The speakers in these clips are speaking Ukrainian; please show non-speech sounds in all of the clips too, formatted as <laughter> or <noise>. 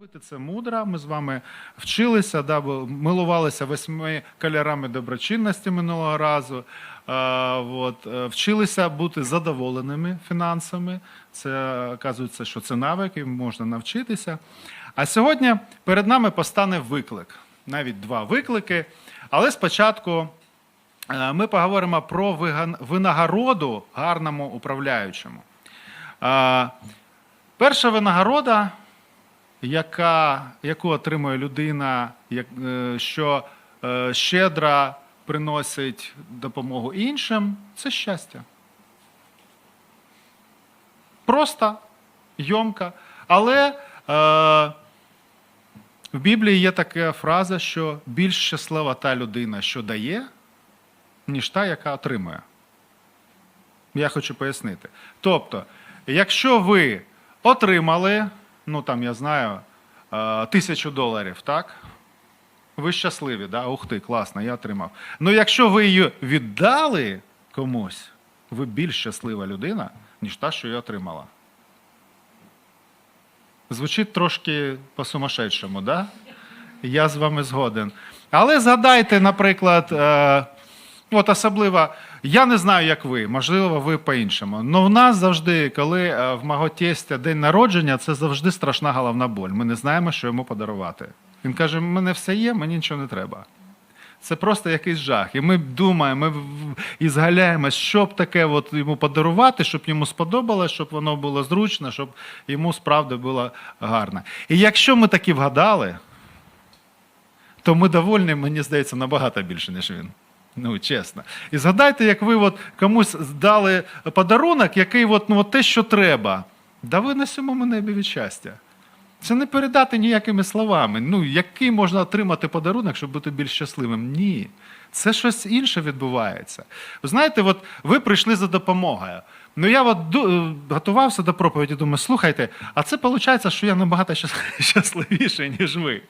Робити це мудро. Ми з вами вчилися, да, милувалися восьми кольорами доброчинності минулого разу. А, от, е, вчилися бути задоволеними фінансами. Це оказується, що це навики, можна навчитися. А сьогодні перед нами постане виклик, навіть два виклики. Але спочатку е, ми поговоримо про винагороду гарному управляючому. Перша винагорода яка, яку отримує людина, як, е, що е, щедро приносить допомогу іншим, це щастя. Просто, йомка. Але е, в Біблії є така фраза, що більш щаслива та людина, що дає, ніж та, яка отримує. Я хочу пояснити. Тобто, якщо ви отримали, ну там я знаю, е, тисячу доларів, так? Ви щасливі, да? Ух ти, класно, я отримав. Ну якщо ви її віддали комусь, ви більш щаслива людина, ніж та, що її отримала. Звучить трошки по-сумасшедшому, да? Я з вами згоден. Але згадайте, наприклад, е, от особливо, я не знаю, як ви, можливо, ви по-іншому. але в нас завжди, коли е, в мого тестя день народження, це завжди страшна головна боль. Ми не знаємо, що йому подарувати. Він каже: в мене все є, мені нічого не треба. Це просто якийсь жах. І ми думаємо, ми в- і згаляємось, що б таке от йому подарувати, щоб йому сподобалось, щоб воно було зручно, щоб йому справді було гарно. І якщо ми таки вгадали, то ми довольні, мені здається, набагато більше, ніж він. Ну, чесно. І згадайте, як ви от комусь дали подарунок, який от, ну, от те, що треба. Да ви на сьомому небі від щастя. Це не передати ніякими словами. Ну, який можна отримати подарунок, щоб бути більш щасливим? Ні. Це щось інше відбувається. Ви знаєте, от ви прийшли за допомогою. Ну я от готувався до проповіді, думаю, слухайте, а це виходить, що я набагато <laughs> щасливіший, ніж ви.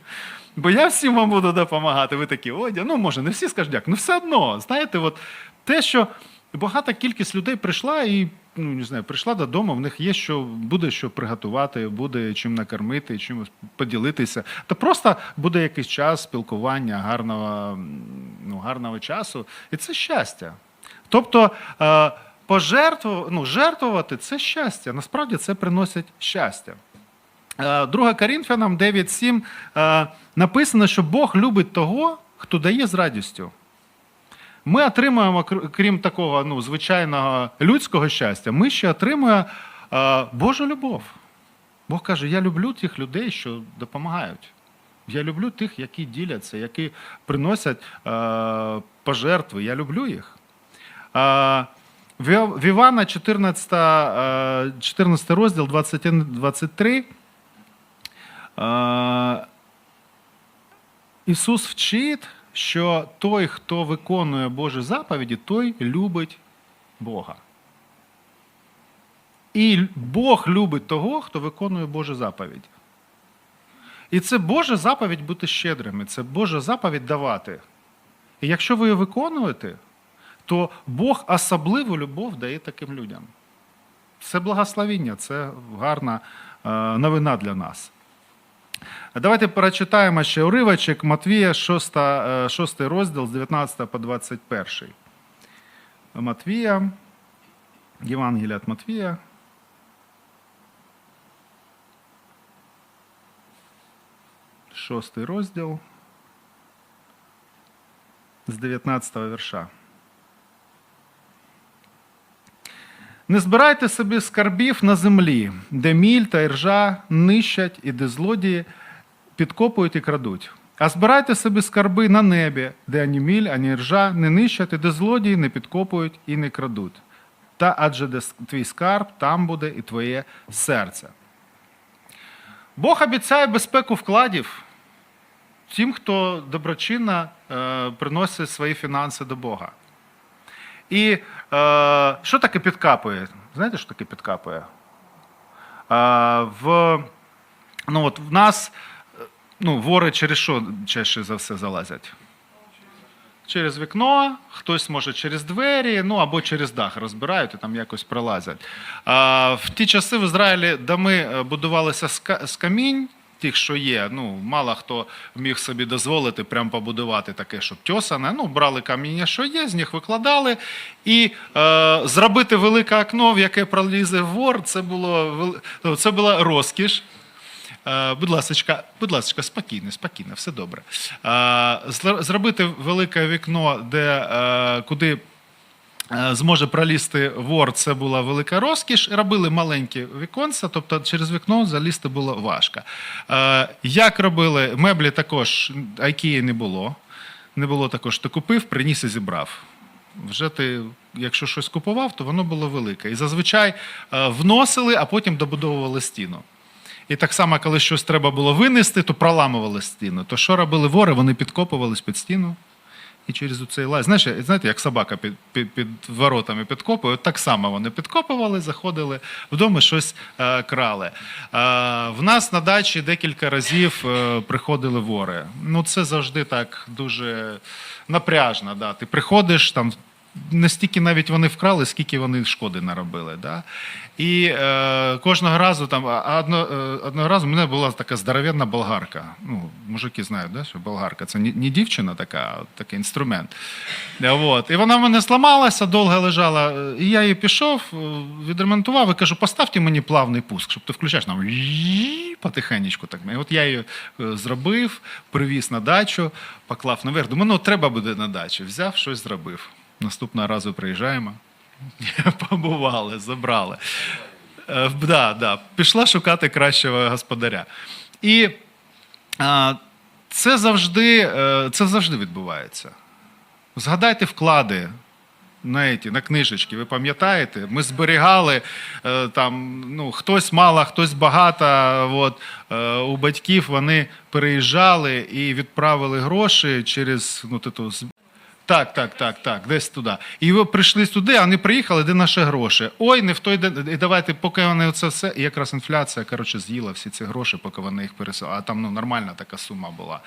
Бо я всім вам буду допомагати. Ви такі, Одя, ну може, не всі скажуть, дякую. Ну все одно, знаєте, от те, що багата кількість людей прийшла і ну не знаю, прийшла додому, в них є що буде що приготувати, буде чим накормити, чим поділитися. Та просто буде якийсь час спілкування, гарного, ну, гарного часу, і це щастя. Тобто. Е, Пожертву, ну, жертвувати це щастя. Насправді це приносить щастя. Е, 2 Корінфянам 9.7 е, написано, що Бог любить того, хто дає з радістю. Ми отримуємо, крім такого ну, звичайного людського щастя, ми ще отримуємо е, Божу любов. Бог каже: я люблю тих людей, що допомагають. Я люблю тих, які діляться, які приносять е, пожертви. Я люблю їх. Е, в Івана 14, е, 14 розділ 21-23 Е, Ісус вчить, що той, хто виконує Божі заповіді, той любить Бога. І Бог любить того, хто виконує Божу заповідь. І це Божа заповідь бути щедрими, це Божа заповідь давати. І якщо ви її виконуєте, то Бог особливу любов дає таким людям. Це благословіння, це гарна е, новина для нас. Давайте перечитаємо ще уривочок Матвія, 6, е, 6 розділ з 19 по 21. Матвія, Євангелія від Матвія. Шостий розділ з 19 вірша. Не збирайте собі скарбів на землі, де міль та іржа нищать і де злодії підкопують і крадуть. А збирайте собі скарби на небі, де ані міль, ані іржа не нищать, і де злодії не підкопують і не крадуть. Та адже де твій скарб, там буде і твоє серце. Бог обіцяє безпеку вкладів тим, хто доброчинно е, приносить свої фінанси до Бога. І що таке підкапує? Знаєте, що таке підкапує? Е, в, ну, от в нас е, ну, вори через що чаще за все залазять? Через вікно, хтось може через двері, ну або через дах розбирають і там якось пролазять. А, в ті часи в Ізраїлі доми е, будувалися з камінь, тих, що є. Ну, мало хто міг собі дозволити прям побудувати таке, щоб тьосане. Ну, брали каміння, що є, з них викладали. І е, зробити велике окно, в яке пролізе вор, це було ну, це була розкіш. Е, Будь ласка, будь ласка, спокійно, спокійно, все добре. Е, Зробити велике вікно, де е, куди зможе пролізти вор, це була велика розкіш. Робили маленькі віконця, тобто через вікно залізти було важко. Е, Як робили? Меблі також IKEA не було. Не було також. Ти купив, приніс і зібрав. Вже ти, якщо щось купував, то воно було велике. І зазвичай е, вносили, а потім добудовували стіну. І так само, коли щось треба було винести, то проламували стіну. То що робили вори? Вони підкопувались під стіну і через цей лаз. Знаєш, знаєте, як собака під, під, під воротами підкопує, так само вони підкопували, заходили вдома, щось е, крали. Е, в нас на дачі декілька разів е, приходили вори. Ну, це завжди так дуже напряжно. Да. Ти приходиш там. Не стільки навіть вони вкрали, скільки вони шкоди наробили. Да? І е, кожного разу там, а одно, е, одного разу в мене була така здоровенна болгарка. Ну, мужики знають, да, що болгарка це не, не дівчина така, а такий інструмент. От. І вона в мене зламалася, довго лежала. І я її пішов, е, відремонтував і кажу, поставте мені плавний пуск, щоб ти включаєш там потихенечку. Так. І от я її зробив, привіз на дачу, поклав наверх. Думаю, ну треба буде на дачі. Взяв, щось зробив. Наступного разу приїжджаємо. <laughs> Побували, забрали. Е, да, да. Пішла шукати кращого господаря. І це, завжди, е, це завжди відбувається. Згадайте вклади на, на книжечки, ви пам'ятаєте? Ми зберігали е, там, ну, хтось мало, хтось багато. От, у батьків вони переїжджали і відправили гроші через ну, титу, так, так, так, так, десь туди. І ви прийшли сюди, а вони приїхали, де наші гроші. Ой, не в той день. І давайте, поки вони це все. І якраз інфляція, коротше, з'їла всі ці гроші, поки вони їх пересили. А там ну, нормальна така сума була.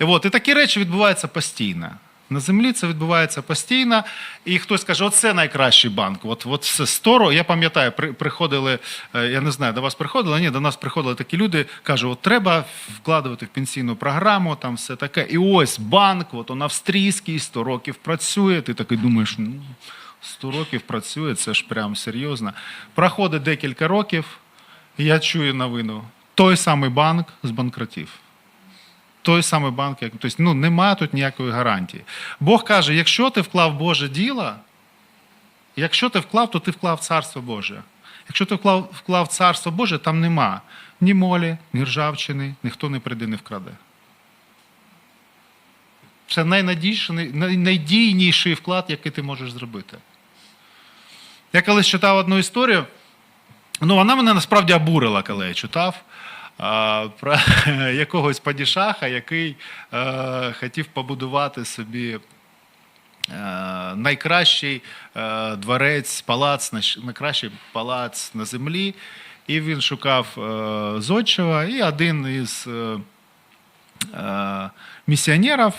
От, і такі речі відбуваються постійно. На землі це відбувається постійно, і хтось каже, оце найкращий банк. От, от все 100 років. Я пам'ятаю, при, приходили, е, я не знаю, до вас приходили, ні, до нас приходили такі люди, кажуть, от треба вкладувати в пенсійну програму, там все таке. І ось банк, от он австрійський, 100 років працює. Ти такий думаєш, ну, 100 років працює, це ж прям серйозно. Проходить декілька років, і я чую новину. Той самий банк збанкротів той самий банк, як тобто, ну, немає тут ніякої гарантії. Бог каже: якщо ти вклав Боже діло, якщо ти вклав, то ти вклав Царство Боже. Якщо ти вклав, вклав Царство Боже, там нема ні молі, ні ржавчини, ніхто не прийде, не вкраде. Це найдійніший вклад, який ти можеш зробити. Я колись читав одну історію. Ну, вона мене насправді обурила, коли я читав. Про <laughs> якогось падішаха, який е, хотів побудувати собі е, найкращий е, дворець, палац, найкращий палац на землі. І він шукав зодчого, і один із місіонерів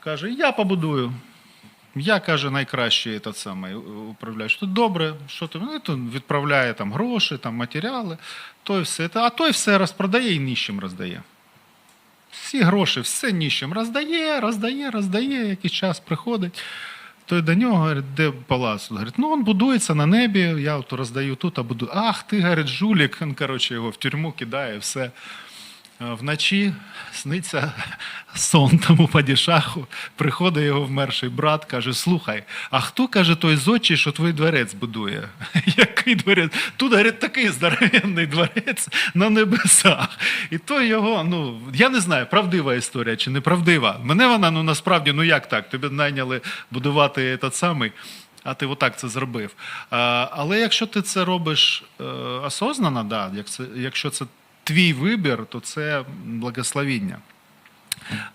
каже: Я побудую. Я каже, найкращий этот самий управляєш. Тут добре, що ти ну, то відправляє там гроші, там матеріали, той все. А той все розпродає і ніщим роздає. Всі гроші, все ніщим роздає, роздає, роздає, якийсь час приходить. Той до нього говорить, де палац? Говорить, ну він будується на небі, я от роздаю тут, а буду. Ах, ти, говорить, жулік. Він, коротше, його в тюрму кидає, все. Е, Вночі сниться сон тому падішаху, приходить його вмерший брат, каже: Слухай, а хто каже той зодчий, що твій дворець будує? <laughs> Який дворець? Тут говорить, такий здоровенний дворець на небесах. І то його, ну я не знаю, правдива історія чи неправдива. Мене вона ну насправді, ну як так? Тебе найняли будувати этот самий. А ти отак це зробив. А, але якщо ти це робиш е, осознанно, да, якщо це твій вибір, то це благословіння.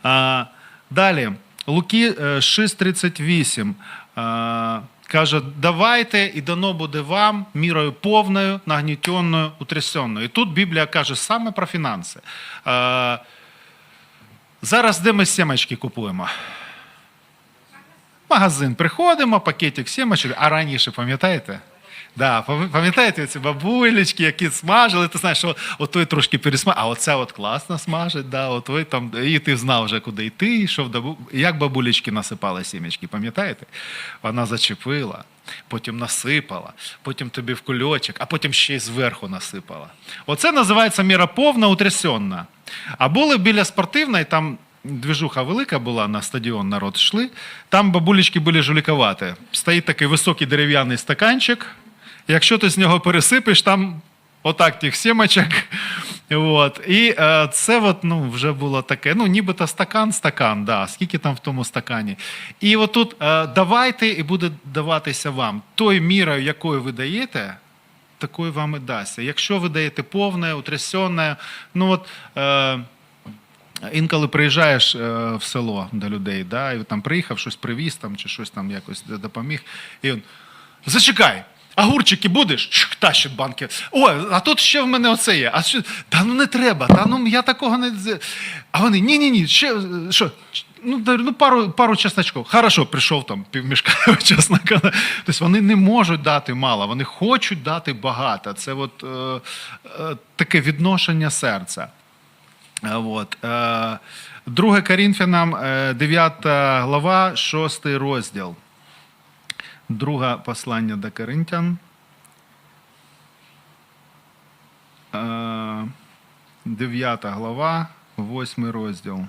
А, далі, Луки е, 6,38 а, каже: давайте і дано буде вам мірою повною, нагнітенною, утрясенною. І тут Біблія каже саме про фінанси. А, зараз де ми сімечки купуємо? Магазин приходимо, пакетик сімочок, а раніше пам'ятаєте? Да, пам'ятаєте ці бабулечки, які смажили, ти знаєш, що отой трошки пересмажив, а оце от класно смажить, да, отой там, і ти знав вже, куди йти, йшов до як бабулечки насипали сімечки, пам'ятаєте? Вона зачепила, потім насипала, потім тобі в кульочок, а потім ще й зверху насипала. Оце називається міра повна, утрясенна. А були біля спортивної, там движуха велика була на стадіон, народ йшли. Там бабулечки були жуліковаті. Стоїть такий високий дерев'яний стаканчик. Якщо ти з нього пересипеш, там отак тих сімочок. От. І е, це от, ну, вже було таке, ну, нібито стакан, стакан, да. скільки там в тому стакані. І отут е, давайте і буде даватися вам. Той мірою, якою ви даєте, такою вам і дасться. Якщо ви даєте повне, утрясенне, ну от. Е, Інколи приїжджаєш е, в село до людей, да, і там приїхав, щось привіз там, чи щось там якось допоміг. І він зачекай, огурчики будеш? Чх, Тащить банки. О, а тут ще в мене оце є. А що? Та ну не треба, та ну я такого не. А вони ні, ні, ні, ще е, що? Ну, ну пару, пару чесночків. Хорошо, прийшов там півмішка <laughs> чеснока. Тобто вони не можуть дати мало, вони хочуть дати багато. Це от, е, е, таке відношення серця. Е, Вот. Е, 2 Корінфянам, е, 9 глава, 6 розділ. Друге послання до Коринтян. Е, 9 глава, 8 розділ.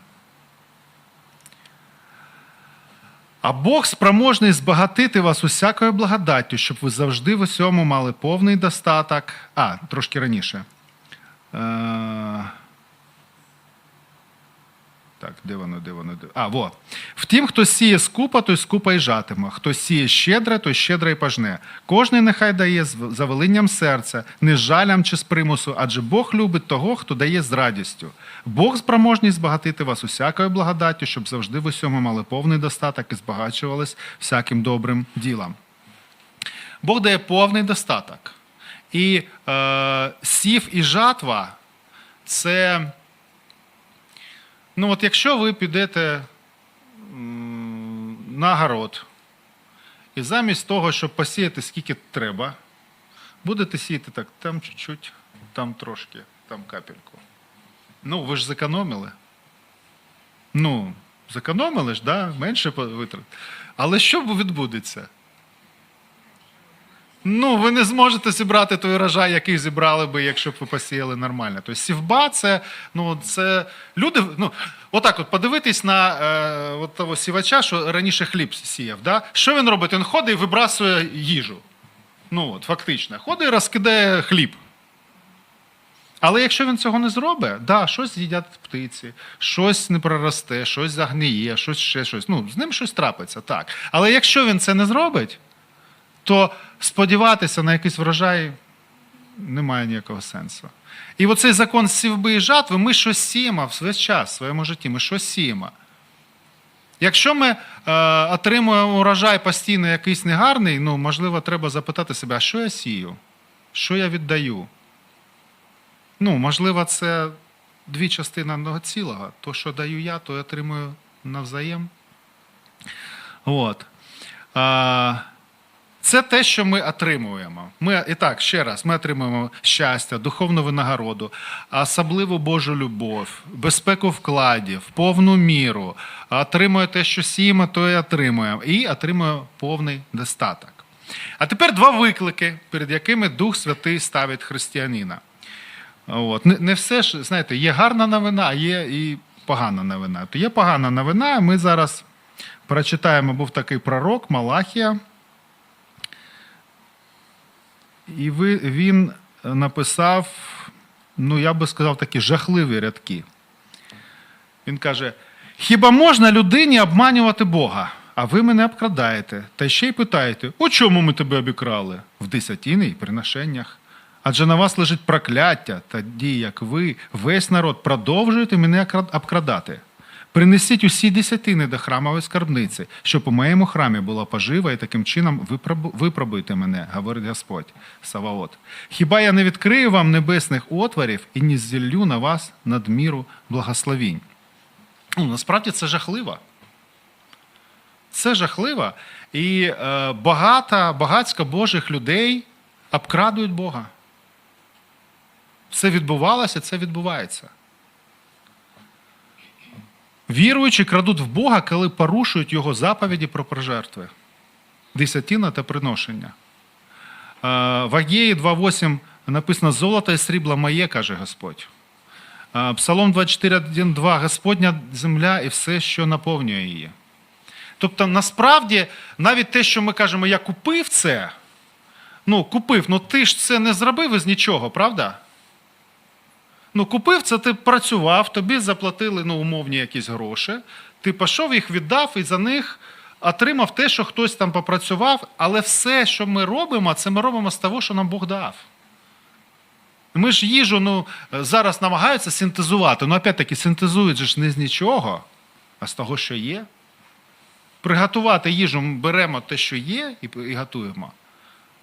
А Бог спроможний збагатити вас усякою благодаттю, щоб ви завжди в усьому мали повний достаток. А, трошки раніше. Так, де воно, де воно? Де... А, во. Втім, хто сіє скупа, той скупа й жатиме. Хто сіє щедре, той щедре й пожне. Кожний нехай дає з завелинням серця, не з жалям чи з примусу, адже Бог любить того, хто дає з радістю. Бог спроможний збагатити вас усякою благодаттю, щоб завжди в усьому мали повний достаток і збагачувались всяким добрим ділом. Бог дає повний достаток. І е, сів і жатва це. Ну, от якщо ви підете на город, і замість того, щоб посіяти скільки треба, будете сіяти так, там чуть-чуть, там трошки, там капельку. Ну, ви ж зекономили. Ну, зекономили ж, да? менше витрат. Але що відбудеться? Ну, ви не зможете зібрати той урожай, який зібрали би, якщо б ви посіяли нормально. Тобто сівба це, ну, це люди. Ну, отак, от подивитись на е, от того сівача, що раніше хліб сіяв. Да? Що він робить? Він ходить і вибрасує їжу. Ну, от, фактично, ходить і розкидає хліб. Але якщо він цього не зробить, да, щось з'їдять птиці, щось не проросте, щось загниє, щось ще щось. Ну, з ним щось трапиться, так. Але якщо він це не зробить, то сподіватися на якийсь врожай немає ніякого сенсу. І оцей закон сівби і жатви, ми щось сіємо весь час в своєму житті, ми щось сіємо. Якщо ми е, отримуємо урожай постійно якийсь негарний, ну, можливо, треба запитати себе, а що я сію? Що я віддаю? Ну, можливо, це дві частини одного цілого. То, що даю я, то я отримую навзаєм. От. А, це те, що ми отримуємо. Ми, і так, ще раз, ми отримуємо щастя, духовну винагороду, особливу Божу любов, безпеку вкладів, повну міру. Отримує те, що сіємо, то і отримуємо. І отримує повний достаток. А тепер два виклики, перед якими Дух Святий ставить християнина. От. Не, не все ж, знаєте, є гарна новина, а є і погана новина. То є погана новина, ми зараз прочитаємо, був такий пророк Малахія. І ви, він написав, ну я би сказав, такі жахливі рядки. Він каже: Хіба можна людині обманювати Бога? А ви мене обкрадаєте, та ще й питаєте, у чому ми тебе обікрали? В десятіни і приношеннях. Адже на вас лежить прокляття, тоді як ви, весь народ, продовжуєте мене обкрадати. Принесіть усі десятини до храмової скарбниці, щоб у моєму храмі була пожива, і таким чином випробуйте мене, говорить Господь Саваот. Хіба я не відкрию вам небесних отворів і не зіллю на вас надміру благословінь? Ну, насправді це жахливо. Це жахливо. І е, багато, багатько Божих людей обкрадують Бога. Все відбувалося, це відбувається. Віруючі крадуть в Бога, коли порушують Його заповіді про пожертви, десятина та приношення. Е, В Агеї 2.8 написано Золото і срібло моє, каже Господь. Е, Псалом 24.1.2 Господня земля і все, що наповнює її. Тобто, насправді, навіть те, що ми кажемо, я купив це, ну, купив, ну ти ж це не зробив із нічого, правда? Ну, купив це, ти працював, тобі заплатили ну, умовні якісь гроші, ти пішов, їх віддав і за них отримав те, що хтось там попрацював, але все, що ми робимо, це ми робимо з того, що нам Бог дав. Ми ж їжу ну, зараз намагаються синтезувати. Ну, опять-таки, синтезують ж не з нічого, а з того, що є. Приготувати їжу ми беремо те, що є, і, і готуємо.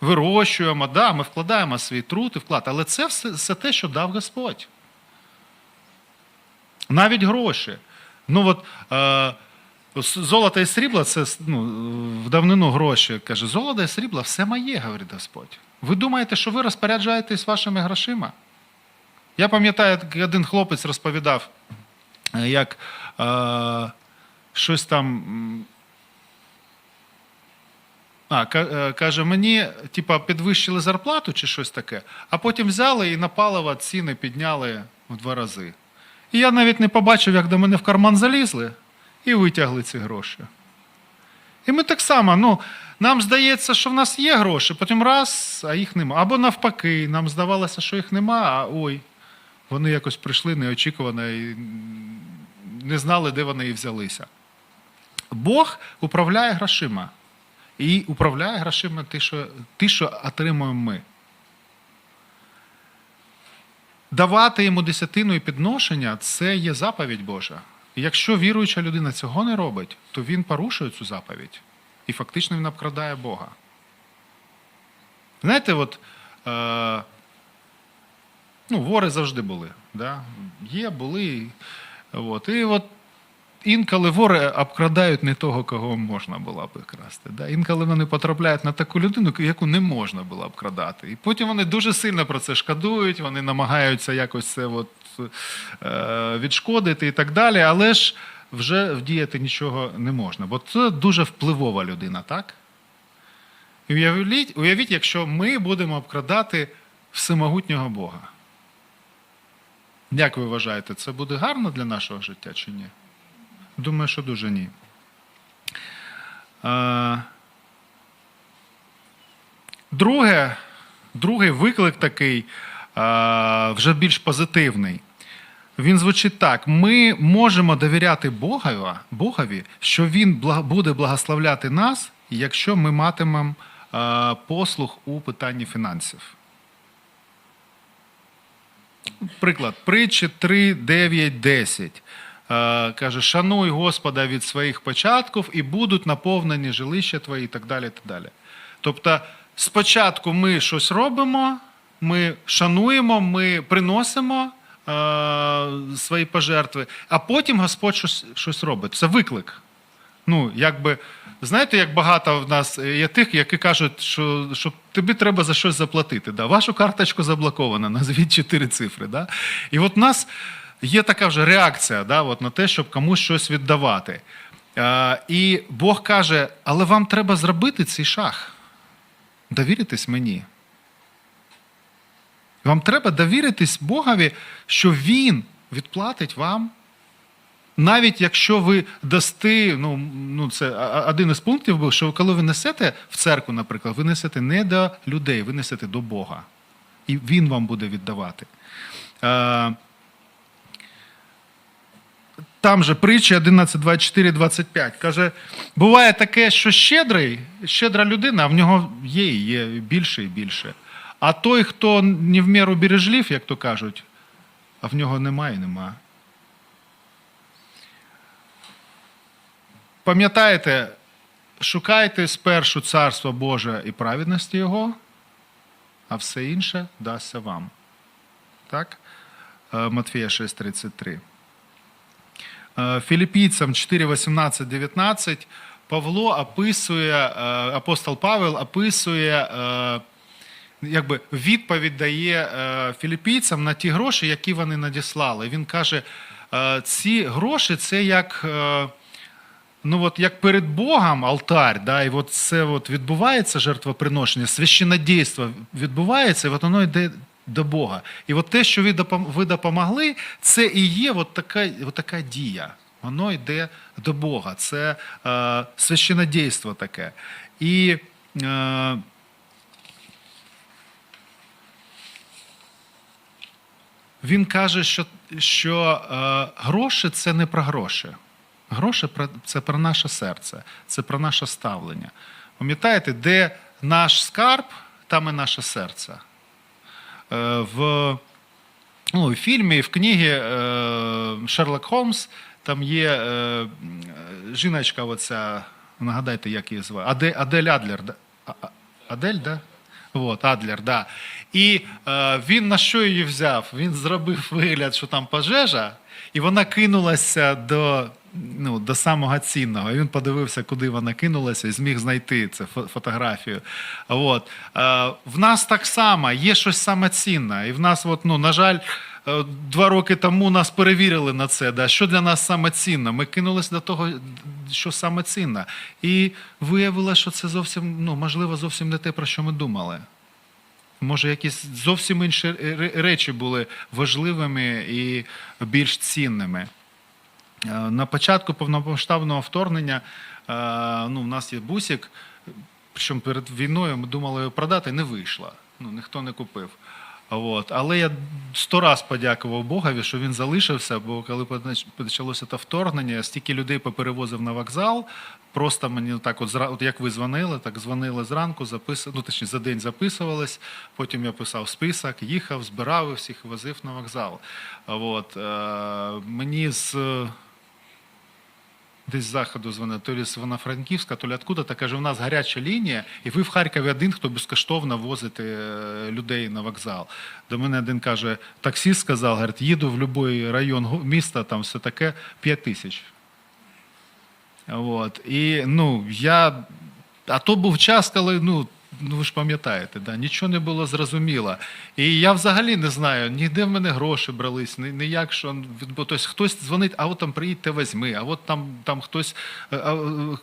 Вирощуємо, да, ми вкладаємо свій труд і вклад, але це все, все те, що дав Господь. Навіть гроші. Ну от е, золото і срібло це ну, в давнину гроші. Каже, золото і срібло все моє, говорить Господь. Ви думаєте, що ви розпоряджаєтесь вашими грошима? Я пам'ятаю, як один хлопець розповідав, е, як е, щось там. а, е, каже, мені типа, підвищили зарплату чи щось таке, а потім взяли і на паливо ціни підняли в два рази. І я навіть не побачив, як до мене в карман залізли і витягли ці гроші. І ми так само, ну, нам здається, що в нас є гроші, потім раз, а їх нема. Або навпаки, нам здавалося, що їх нема, а ой, вони якось прийшли неочікувано і не знали, де вони і взялися. Бог управляє грошима. І управляє грошима ті, що, ті, що отримуємо ми. Давати йому десятину і підношення це є заповідь Божа. І якщо віруюча людина цього не робить, то він порушує цю заповідь. І фактично він обкрадає Бога. Знаєте, от, е, ну, вори завжди були. Да? Є, були. От. І от інколи вори обкрадають не того, кого можна було б красти. Да? Інколи вони потрапляють на таку людину, яку не можна було б крадати. І потім вони дуже сильно про це шкодують, вони намагаються якось це от, е, відшкодити і так далі, але ж вже вдіяти нічого не можна, бо це дуже впливова людина, так? І уявіть, уявіть, якщо ми будемо обкрадати всемогутнього Бога. Як ви вважаєте, це буде гарно для нашого життя чи ні? Думаю, що дуже ні. Е, Друге, другий виклик такий е, вже більш позитивний. Він звучить так: ми можемо довіряти Богові, що Він буде благословляти нас, якщо ми матимемо е, послуг у питанні фінансів. Приклад, притчі 3, 9, 10. Е, Каже, шануй Господа від своїх початків і будуть наповнені жилища твої і так далі. так далі. Тобто, спочатку ми щось робимо, ми шануємо, ми приносимо е, свої пожертви, а потім Господь щось, щось робить. Це виклик. Ну, якби, знаєте, як багато в нас є тих, які кажуть, що, що тобі треба за щось заплатити. Да? Вашу карточку заблоковано, <laughs> назвіть чотири цифри. Да? І от нас є така вже реакція да, от на те, щоб комусь щось віддавати. Е, і Бог каже: але вам треба зробити цей шаг. Довіритись мені. Вам треба довіритись Богові, що Він відплатить вам навіть якщо ви дасте, ну, ну це один із пунктів був, що коли ви несете в церкву, наприклад, ви несете не до людей, ви несете до Бога. І Він вам буде віддавати. Там же притча 11, 24, 25. Каже, буває таке, що щедрий, щедра людина, а в нього є і є більше і більше. А той, хто не в міру бережлив, як то кажуть, а в нього немає і немає. Пам'ятаєте, шукайте спершу царство Боже і праведності Його, а все інше дасться вам. Так? Е, Матфія 6:33. Філіппійцям 4, 18, 19 Павло описує, е, апостол Павел описує е, якби відповідь дає е, філіппійцям на ті гроші, які вони надіслали. Він каже: ці гроші це як. Ну, от як перед Богом алтарь, да, і от це от відбувається жертвоприношення, священодійство відбувається, і от воно йде до Бога. І от те, що ви допом- ви допомогли, це і є от така, от така дія. Воно йде до Бога. Це е, священодійство таке. І е, він каже, що, що е, гроші це не про гроші. Гроші це про наше серце, це про наше ставлення. Пам'ятаєте, де наш скарб, там і наше серце. Е, в, ну, в фільмі, в книгі е, Шерлок Холмс там є е, жіночка, оця, нагадайте, як її звати, Аде, Адель Адлер. да? Адель, да? От, Адлер, да. І е, він на що її взяв? Він зробив вигляд, що там пожежа, і вона кинулася до, ну, до самого цінного. І він подивився, куди вона кинулася, і зміг знайти цю фо- фотографію. От. Е, в нас так само є щось саме цінне. І в нас, от, ну, на жаль, е, два роки тому нас перевірили на це. Да? Що для нас саме цінно? Ми кинулися до того, що саме цінно. І виявилося, що це зовсім, ну, можливо, зовсім не те, про що ми думали. Може, якісь зовсім інші речі були важливими і більш цінними. Е, На початку повномасштабного вторгнення е, ну, в нас є бусик, причому перед війною ми думали продати, не вийшло. Ну, ніхто не купив. От. Але я сто раз подякував Богові, що він залишився, бо коли почалося те вторгнення, стільки людей поперевозив на вокзал. Просто мені так, от, от як ви дзвонили, так дзвонили зранку, запис... ну, точніше, за день записувались. Потім я писав список, їхав, збирав і всіх возив на вокзал. От. Е, мені з десь з заходу звони, то ли з Івано-Франківська, то ли откуда, та каже, у нас гаряча лінія, і ви в Харкові один, хто безкоштовно возите е, людей на вокзал. До мене один каже, таксіст сказав, говорить, їду в будь-який район міста, там все таке 5 тисяч. От. І ну, я. А то був час, коли, ну, ну ви ж пам'ятаєте, да, нічого не було зрозуміло. І я взагалі не знаю, ніде в мене гроші брались, ні, ніяк що. Тобто хтось дзвонить, а от там приїдьте, візьми, а от там, там хтось е,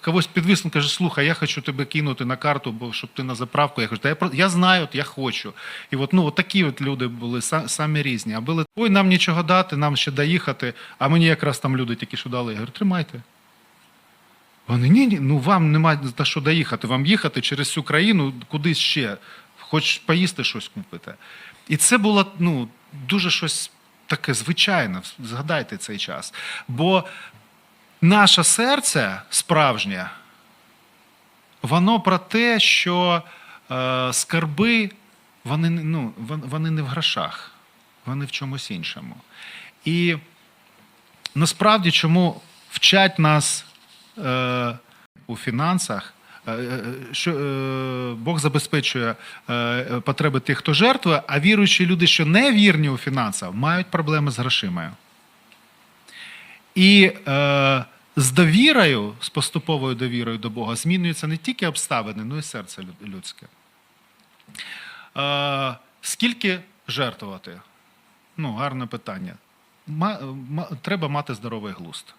когось підвиснув, каже, слухай, я хочу тебе кинути на карту, бо щоб ти на заправку. Я кажу, та я, я знаю, от я хочу. І от, ну, от такі от люди були са- самі різні. А були, ой, нам нічого дати, нам ще доїхати. А мені якраз там люди тільки що дали. Я говорю, тримайте. Вони ні, ні, ну вам немає на що доїхати. Вам їхати через всю країну кудись ще, хоч поїсти щось купити. І це було ну, дуже щось таке звичайне. Згадайте цей час. Бо наше серце справжнє, воно про те, що е, скарби, вони, ну, вони не в грошах, вони в чомусь іншому. І насправді, чому вчать нас у фінансах, е, е, що е, Бог забезпечує потреби тих, хто жертвує, а віруючі люди, що не вірні у фінансах, мають проблеми з грошима. І з довірою, з поступовою довірою до Бога, змінюються не тільки обставини, але й серце людське. Скільки жертвувати? Ну, гарне питання. Треба мати здоровий глузд.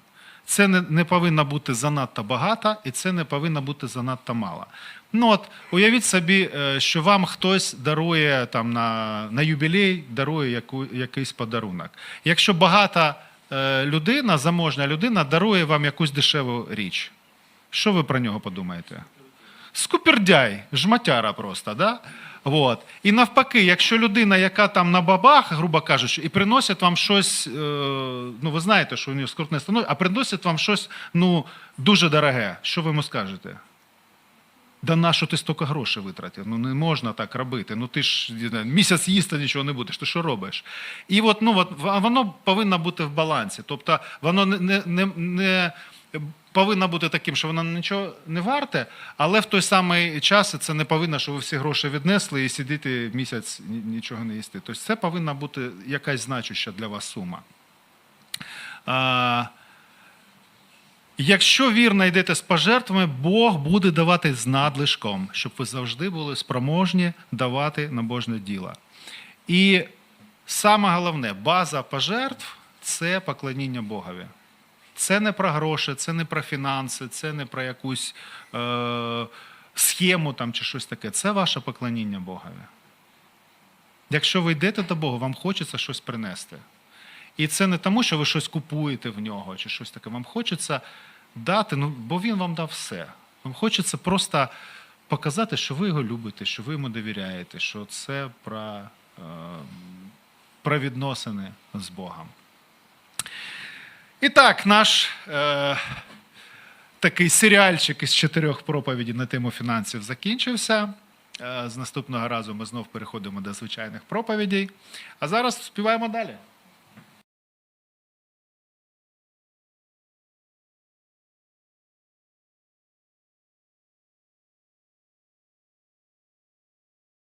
Це не, не повинно бути занадто багато, і це не повинно бути занадто мало. Ну от уявіть собі, е, що вам хтось дарує там на, на юбілей, дарує яку, якийсь подарунок. Якщо багата е, людина, заможна людина, дарує вам якусь дешеву річ, що ви про нього подумаєте? Скупердяй, жматяра просто, да? Вот. І навпаки, якщо людина, яка там на бабах, грубо кажучи, і приносить вам щось, е, ну ви знаєте, що у нього скрутне становище, а приносить вам щось ну, дуже дороге, що ви йому скажете? Да на що ти стільки грошей витратив? Ну не можна так робити. Ну ти ж місяць їсти нічого не будеш. Ти що робиш? І от, ну, от, воно повинно бути в балансі. Тобто воно не, не, не повинно бути таким, що воно нічого не варте, але в той самий час це не повинно, що ви всі гроші віднесли і сидіти місяць нічого не їсти. Тобто це повинна бути якась значуща для вас сума. Якщо вірно йдете з пожертвами, Бог буде давати з надлишком, щоб ви завжди були спроможні давати на Божне діло. І саме головне, база пожертв це поклоніння Богові. Це не про гроші, це не про фінанси, це не про якусь е- схему там, чи щось таке. Це ваше поклоніння Богові. Якщо ви йдете до Бога, вам хочеться щось принести. І це не тому, що ви щось купуєте в нього чи щось таке. Вам хочеться дати, ну, бо він вам дав все. Вам хочеться просто показати, що ви його любите, що ви йому довіряєте, що це про, е, про відносини з Богом. І так, наш е, такий серіальчик із чотирьох проповідей на тему фінансів закінчився. Е, З наступного разу ми знов переходимо до звичайних проповідей. А зараз співаємо далі.